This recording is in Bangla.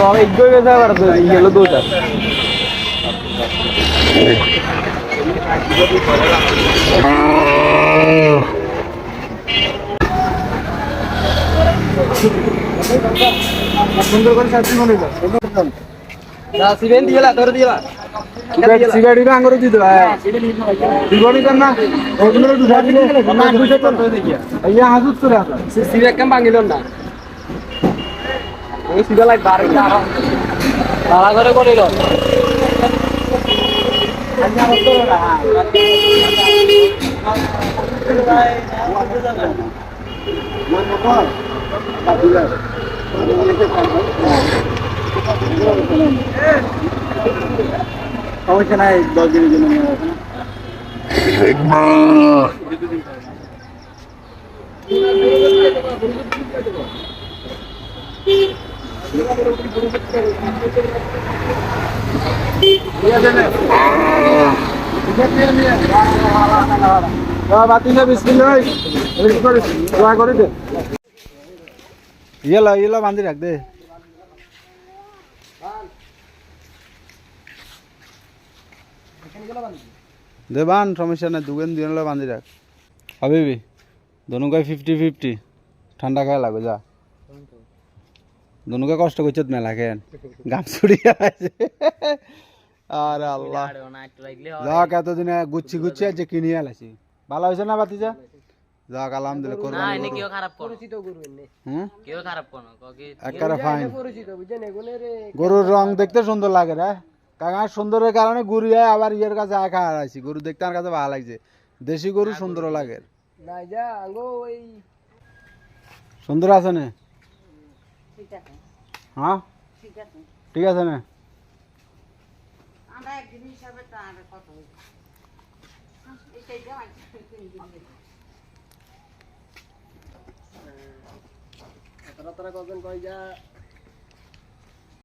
బాగా ఎక్కువ పడుతుంది ఈ ఎల్లు దూట সুন্দর করে সাথে মনে সিভেন দিলা তোর দিলা সিগারেট দিলে আঙ্গুর দিতে দিবনি কর না ওগুলো দুধা দিলে না দুধে তো এই হাজুত করে আসা সিভে কেম ভাঙিল না এই সিভে লাইট বার তারা করে করিল সমস্যা নাই দশ দিনের জন্য নিয়ে আসবে না বাতিলে বিসমিল দোয়া করে দে ইয়েলা ইয়েলা বান্ধি রাখ দে দেবান সমস্যা নাই, দুগেন দুজন বান্ধি রাখ হাবিবি দনুকাই ফিফটি ফিফটি ঠান্ডা খায় লাগো যা। দনুকে কষ্ট করছে মেলা খেন গাম ছুড়িয়ে আছে। আর আল্লাহ। যাক এতদিনে গুচ্ছি গুচ্ছি আছে কিনিয়ে আলাইছি। ভালো হয়েছে না বাতিজা যাক আলহামদুলিল্লাহ করব না এনে কেউ খারাপ করো হুম? কেউ খারাপ করো ককি একবারে ফাইন গরুর রং দেখতে সুন্দর লাগে রে কাকা সুন্দরের কারণে গরু যায় আবার ইয়ের কাছে একা হারাইছি গরু দেখতে আমার কাছে ভালো লাগছে। দেশি গরু সুন্দর লাগে। সুন্দর আছে না? হ্যাঁ? ঠিক আছে। ঠিক আছে না। আমরা একদিন হিসাবে তো আর কত হইছে? এটাই দেওয়া তারা তারা কজন কই যা?